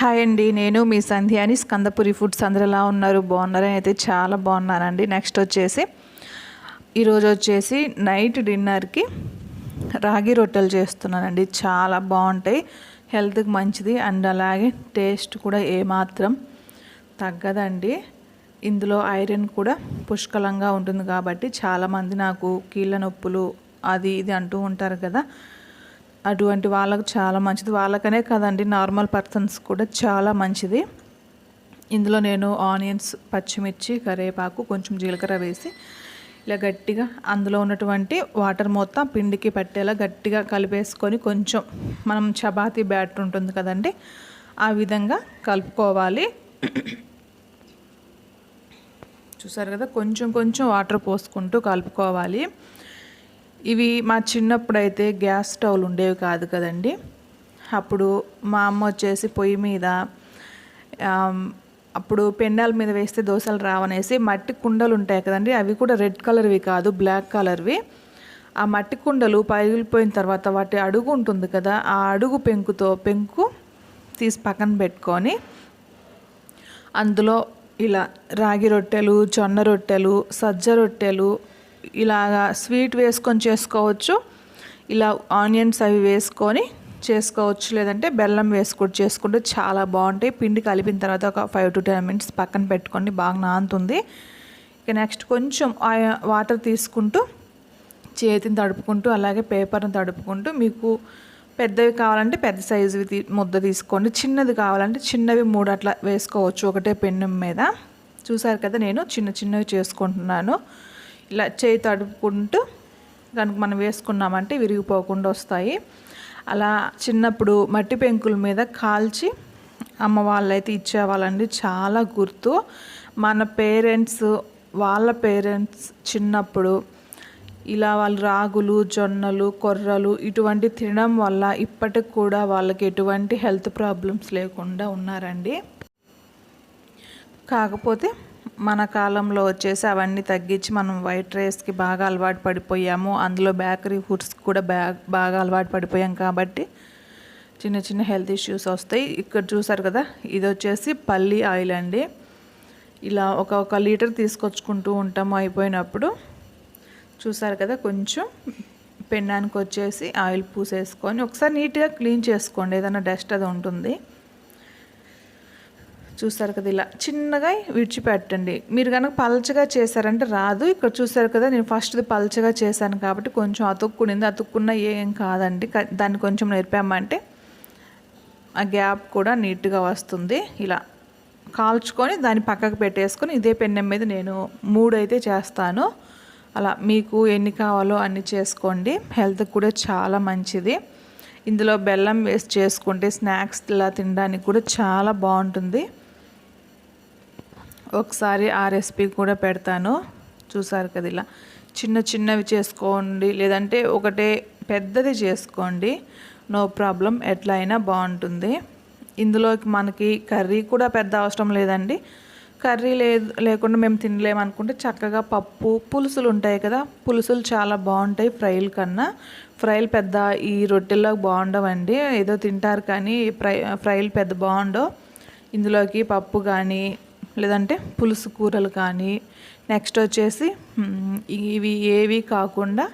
Hi అండి నేను మీ సంధ్యాని స్కందపురి foods అందరు ఎలా ఉన్నారు బాగున్నారని అయితే చాలా బాగున్నానండి. నెక్స్ట్ వచ్చేసి ఈరోజు వచ్చేసి నైట్ డిన్నర్కి రాగి రొట్టెలు చేస్తున్నానండి. చాలా బాగుంటాయి హెల్త్కి మంచిది అండ్ అలాగే టేస్ట్ కూడా ఏమాత్రం తగ్గదండి. ఇందులో ఐరన్ కూడా పుష్కలంగా ఉంటుంది కాబట్టి చాలామంది నాకు కీళ్ళ నొప్పులు అది ఇది అంటూ ఉంటారు కదా అటువంటి వాళ్ళకు చాలా మంచిది. వాళ్ళకనే కదండి నార్మల్ పర్సన్స్ కూడా చాలా మంచిది. ఇందులో నేను ఆనియన్స్ పచ్చిమిర్చి కరివేపాకు కొంచెం జీలకర్ర వేసి ఇలా గట్టిగా అందులో ఉన్నటువంటి వాటర్ మొత్తం పిండికి పట్టేలా గట్టిగా కలిపేసుకొని కొంచెం మనం చపాతీ బ్యాటర్ ఉంటుంది కదండి ఆ విధంగా కలుపుకోవాలి. చూసారు కదా కొంచెం కొంచెం వాటర్ పోసుకుంటూ కలుపుకోవాలి. ఇవి మా చిన్నప్పుడు అయితే గ్యాస్ స్టవ్లు ఉండేవి కాదు కదండి. అప్పుడు మా అమ్మ వచ్చేసి పొయ్యి మీద అప్పుడు పెండాల మీద వేస్తే దోశలు రావనేసి మట్టి కుండలు ఉంటాయి కదండి. అవి కూడా రెడ్ కలర్వి కాదు బ్లాక్ కలర్వి. ఆ మట్టి కుండలు పగిలిపోయిన తర్వాత వాటి అడుగు ఉంటుంది కదా ఆ అడుగు పెంకుతో పెంకు తీసి పక్కన పెట్టుకొని అందులో ఇలా రాగి రొట్టెలు జొన్న రొట్టెలు సజ్జ రొట్టెలు ఇలాగా స్వీట్ వేసుకొని చేసుకోవచ్చు. ఇలా ఆనియన్స్ అవి వేసుకొని చేసుకోవచ్చు. లేదంటే బెల్లం వేసుకొని చేసుకుంటే చాలా బాగుంటాయి. పిండి కలిపిన తర్వాత ఒక ఫైవ్ టు టెన్ మినిట్స్ పక్కన పెట్టుకోండి బాగా నానుతుంది. ఇక నెక్స్ట్ కొంచెం వాటర్ తీసుకుంటూ చేతిని తడుపుకుంటూ అలాగే పేపర్ని తడుపుకుంటూ మీకు పెద్దవి కావాలంటే పెద్ద సైజువి ముద్ద తీసుకోండి. చిన్నది కావాలంటే చిన్నవి మూడు అట్లా వేసుకోవచ్చు ఒకటే పెన్నం మీద. చూసారు కదా నేను చిన్న చిన్నవి చేసుకుంటున్నాను. ఇలా చేయి తడుపుకుంటూ కనుక మనం వేసుకున్నామంటే విరిగిపోకుండా వస్తాయి. అలా చిన్నప్పుడు మట్టి పెంకుల మీద కాల్చి అమ్మ వాళ్ళైతే ఇచ్చేవాళ్ళండి. చాలా గుర్తు. మన పేరెంట్స్ వాళ్ళ పేరెంట్స్ చిన్నప్పుడు ఇలా వాళ్ళు రాగులు జొన్నలు కొర్రలు ఇటువంటి తినడం వల్ల ఇప్పటికి కూడా వాళ్ళకి ఎటువంటి హెల్త్ ప్రాబ్లమ్స్ లేకుండా ఉన్నారండి. కాకపోతే మన కాలంలో వచ్చేసి అవన్నీ తగ్గించి మనం వైట్ రైస్కి బాగా అలవాటు పడిపోయాము. అందులో బేకరీ ఫుడ్స్ కూడా బ్యా బాగా అలవాటు పడిపోయాం కాబట్టి చిన్న చిన్న హెల్త్ ఇష్యూస్ వస్తాయి. ఇక్కడ చూసారు కదా ఇది వచ్చేసి పల్లి ఆయిల్ అండి. ఇలా ఒక ఒక లీటర్ తీసుకొచ్చుకుంటూ ఉంటాము అయిపోయినప్పుడు. చూసారు కదా కొంచెం పెండానికి వచ్చేసి ఆయిల్ పూసేసుకొని ఒకసారి నీట్గా క్లీన్ చేసుకోండి. ఏదైనా డస్ట్ అది ఉంటుంది. చూసారు కదా ఇలా చిన్నగా విడిచిపెట్టండి. మీరు కనుక పలచగా చేశారంటే రాదు. ఇక్కడ చూసారు కదా నేను ఫస్ట్ది పలచగా చేశాను కాబట్టి కొంచెం అతుక్కునింది. అతుక్కున్న ఏం కాదండి. దాన్ని కొంచెం నేర్పామంటే ఆ గ్యాప్ కూడా నీట్గా వస్తుంది. ఇలా కాల్చుకొని దాన్ని పక్కకు పెట్టేసుకొని ఇదే పెన్నెం మీద నేను మూడు అయితే చేస్తాను. అలా మీకు ఎన్ని కావాలో అన్ని చేసుకోండి. హెల్త్కి కూడా చాలా మంచిది. ఇందులో బెల్లం వేసి చేసుకుంటే స్నాక్స్ ఇలా తినడానికి కూడా చాలా బాగుంటుంది. ఒకసారి ఆ రెసిపీ కూడా పెడతాను. చూసారు కదా ఇలా. చిన్న చిన్నవి చేసుకోండి. లేదంటే ఒకటే పెద్దది చేసుకోండి. No problem. ఎట్లా అయినా బాగుంటుంది. ఇందులోకి మనకి కర్రీ కూడా పెద్ద అవసరం లేదండి. కర్రీ లేదు లేకుండా మేము తినలేమనుకుంటే చక్కగా పప్పు పులుసులు ఉంటాయి కదా. పులుసులు చాలా బాగుంటాయి ఫ్రైల కన్నా. ఫ్రైలు పెద్ద ఈ రొట్టెల్లో బాగుండవండి. ఏదో తింటారు కానీ ఫ్రై ఫ్రైలు పెద్ద బాగుండవు. ఇందులోకి పప్పు కానీ లేదంటే పులుసు కూరలు కానీ నెక్స్ట్ వచ్చేసి ఇవి ఏవి కాకుండా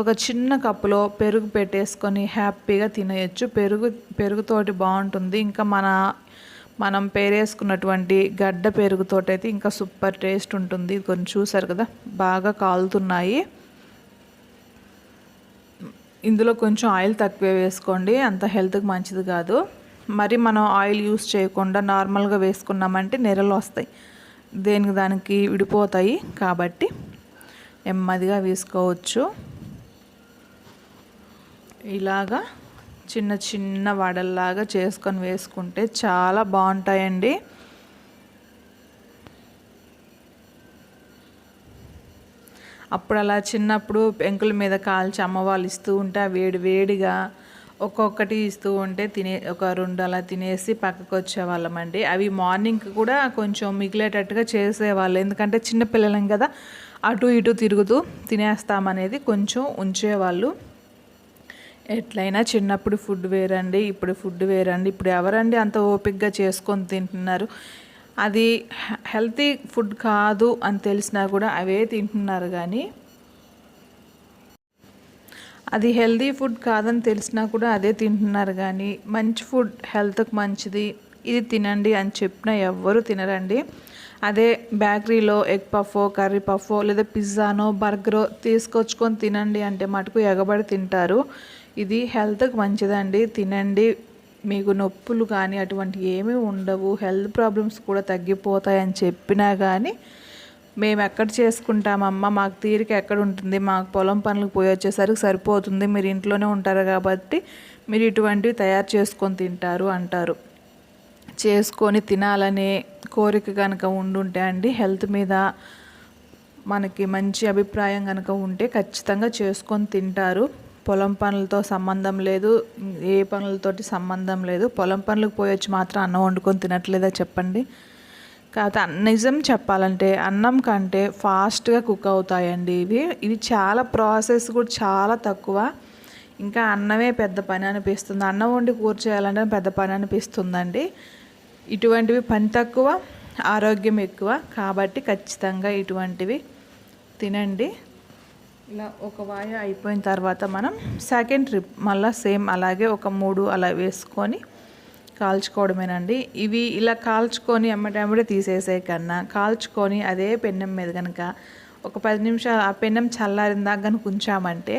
ఒక చిన్న కప్పులో పెరుగు పెట్టేసుకొని హ్యాపీగా తినేయచ్చు. పెరుగు పెరుగుతోటి బాగుంటుంది. ఇంకా మన మనం పేరేసుకున్నటువంటి గడ్డ పెరుగుతోటైతే ఇంకా సూపర్ టేస్ట్ ఉంటుంది. కొన్ని చూసారు కదా బాగా కాలుతున్నాయి. ఇందులో కొంచెం ఆయిల్ తక్కువే వేసుకోండి. అంత హెల్త్కి మంచిది కాదు. మరి మనం ఆయిల్ యూస్ చేయకుండా నార్మల్గా వేసుకున్నామంటే నెరలు వస్తాయి. దేనికి దానికి విడిపోతాయి. కాబట్టి నెమ్మదిగా వేసుకోవచ్చు. ఇలాగా చిన్న చిన్న వడల్లాగా చేసుకొని వేసుకుంటే చాలా బాగుంటాయండి. అప్పుడు అలా చిన్నప్పుడు పెంకుల మీద కాల్చి అమ్మవాళ్ళు ఇస్తూ ఉంటే వేడి వేడిగా ఒక్కొక్కటి ఇస్తూ ఉంటే తినే ఒక రెండు అలా తినేసి పక్కకు వచ్చేవాళ్ళమండి అవి మార్నింగ్ కూడా కొంచెం మిగిలేటట్టుగా చేసేవాళ్ళు. ఎందుకంటే చిన్నపిల్లలం కదా అటు ఇటు తిరుగుతూ తినేస్తామనేది కొంచెం ఉంచేవాళ్ళు. ఎట్లయినా చిన్నప్పుడు ఫుడ్ వేరండి ఇప్పుడు ఫుడ్ వేరండి ఇప్పుడు ఎవరండి అంత ఓపిక్గా చేసుకొని తింటున్నారు? అది హెల్తీ ఫుడ్ కాదు అని తెలిసినా కూడా అవే తింటున్నారు కానీ అది హెల్తీ ఫుడ్ కాదని తెలిసినా కూడా అదే తింటున్నారు కానీ మంచి ఫుడ్ హెల్త్కి మంచిది ఇది తినండి అని చెప్పినా ఎవ్వరూ తినరండి. అదే బేకరీలో ఎగ్ పఫో కర్రీ పఫో లేదా పిజ్జానో బర్గరో తీసుకొచ్చుకొని తినండి అంటే మటుకు ఎగబడి తింటారు. ఇది హెల్త్కి మంచిదండి. తినండి. మీకు నొప్పులు కానీ అటువంటి ఏమీ ఉండవు. హెల్త్ ప్రాబ్లమ్స్ కూడా తగ్గిపోతాయని చెప్పినా కానీ మేము ఎక్కడ చేసుకుంటామమ్మ మాకు తీరిక ఎక్కడ ఉంటుంది? మాకు పొలం పనులకు పోయి వచ్చేసరికి సరిపోతుంది. మీరు ఇంట్లోనే ఉంటారు కాబట్టి మీరు ఇటువంటివి తయారు చేసుకొని తింటారు అంటారు. చేసుకొని తినాలనే కోరిక కనుక ఉండుంటే అండి హెల్త్ మీద మనకి మంచి అభిప్రాయం కనుక ఉంటే ఖచ్చితంగా చేసుకొని తింటారు. పొలం పనులతో సంబంధం లేదు ఏ పనులతోటి సంబంధం లేదు. పొలం పనులకు పోయొచ్చి మాత్రం అన్నం వండుకొని తినట్లేదా చెప్పండి? కాకపోతే నిజం చెప్పాలంటే అన్నం కంటే ఫాస్ట్గా కుక్ అవుతాయండి ఇవి. ఇవి చాలా ప్రాసెస్ కూడా చాలా తక్కువ. ఇంకా అన్నమే పెద్ద పని అనిపిస్తుంది. అన్నం వండి కూర చేయాలంటే పెద్ద పని అనిపిస్తుందండి. ఇటువంటివి పని తక్కువ ఆరోగ్యం ఎక్కువ. కాబట్టి ఖచ్చితంగా ఇటువంటివి తినండి. ఇలా ఒక వాయ అయిపోయిన తర్వాత మనం సెకండ్ ట్రిప్ మళ్ళీ సేమ్ అలాగే ఒక మూడు అలా వేసుకొని కాల్చుకోవడమేనండి. ఇవి ఇలా కాల్చుకొని అమ్మటమ్మడే తీసేసే కన్నా కాల్చుకొని అదే పెన్నెం మీద కనుక ఒక పది నిమిషాలు ఆ పెన్నం చల్లారిన దాకా కనుక ఉంచామంటే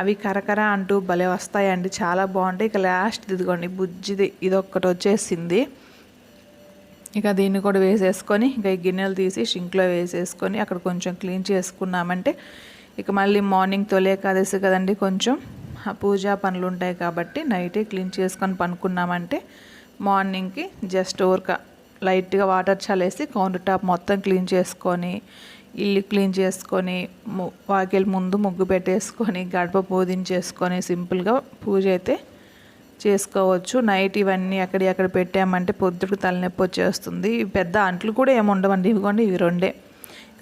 అవి కరకర అంటూ భలే వస్తాయండి. చాలా బాగుంటాయి. ఇక లాస్ట్ ఇదిగోండి బుజ్జిది ఇది వచ్చేసింది. ఇక దీన్ని కూడా వేసేసుకొని ఇంకా ఈ గిన్నెలు తీసి షింక్లో వేసేసుకొని అక్కడ కొంచెం క్లీన్ చేసుకున్నామంటే ఇక మళ్ళీ మార్నింగ్ తొలే కాదేసి కదండి కొంచెం. పూజా పనులు ఉంటాయి కాబట్టి నైటే క్లీన్ చేసుకొని పనుకున్నామంటే మార్నింగ్కి జస్ట్ ఊరక లైట్గా వాటర్ చల్లేసి కౌంటర్ టాప్ మొత్తం క్లీన్ చేసుకొని ఇల్లు క్లీన్ చేసుకొని వాకిలి ముందు ముగ్గు పెట్టేసుకొని గడప పూజించేసుకొని సింపుల్గా పూజ అయితే చేసుకోవచ్చు. నైట్ ఇవన్నీ అక్కడ అక్కడ పెట్టామంటే పొద్దుకు తలనొప్పి వచ్చేస్తుంది. పెద్ద అంట్లు కూడా ఏమి ఉండవండి. ఇవిగోండి ఇవి రెండే.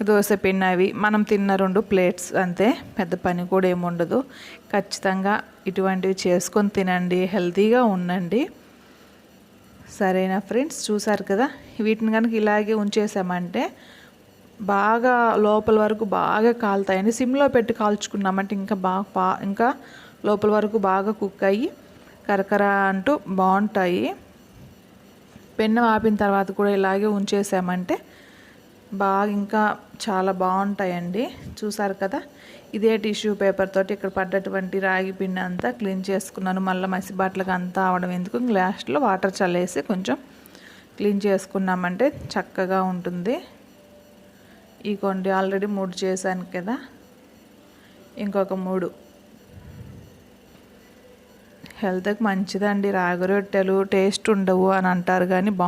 దోశ పిండి అవి. మనం తిన్న రెండు ప్లేట్స్ అంతే. పెద్ద పని కూడా ఏముండదు ఖచ్చితంగా ఇటువంటివి చేసుకొని తినండి. హెల్తీగా ఉండండి. సరేనా ఫ్రెండ్స్? చూసారు కదా? వీటిని కనుక ఇలాగే ఉంచేసామంటే బాగా లోపల వరకు బాగా కాలుతాయండి. సిమ్లో పెట్టి కాల్చుకున్నామంటే ఇంకా బాగా ఇంకా లోపల వరకు బాగా కుక్ అయ్యి కరకర అంటూ బాగుంటాయి. పెన్ను ఆపిన తర్వాత కూడా ఇలాగే ఉంచేసామంటే బాగా ఇంకా చాలా బాగుంటాయండి. చూసారు కదా? ఇదే టిష్యూ పేపర్ తోటి ఇక్కడ పడ్డటువంటి రాగి పిండి అంతా క్లీన్ చేసుకున్నాను. మళ్ళీ మసి బట్టలకు అంతా అవడం ఎందుకు? గ్లాస్లో వాటర్ చల్లేసి కొంచెం క్లీన్ చేసుకున్నామంటే చక్కగా ఉంటుంది. ఈ కొండి ఆల్రెడీ మూడు చేశాను కదా? ఇంకొక మూడు. హెల్త్కి మంచిదండి. రాగి రొట్టెలు టేస్ట్ ఉండవు అని అంటారు కానీ బా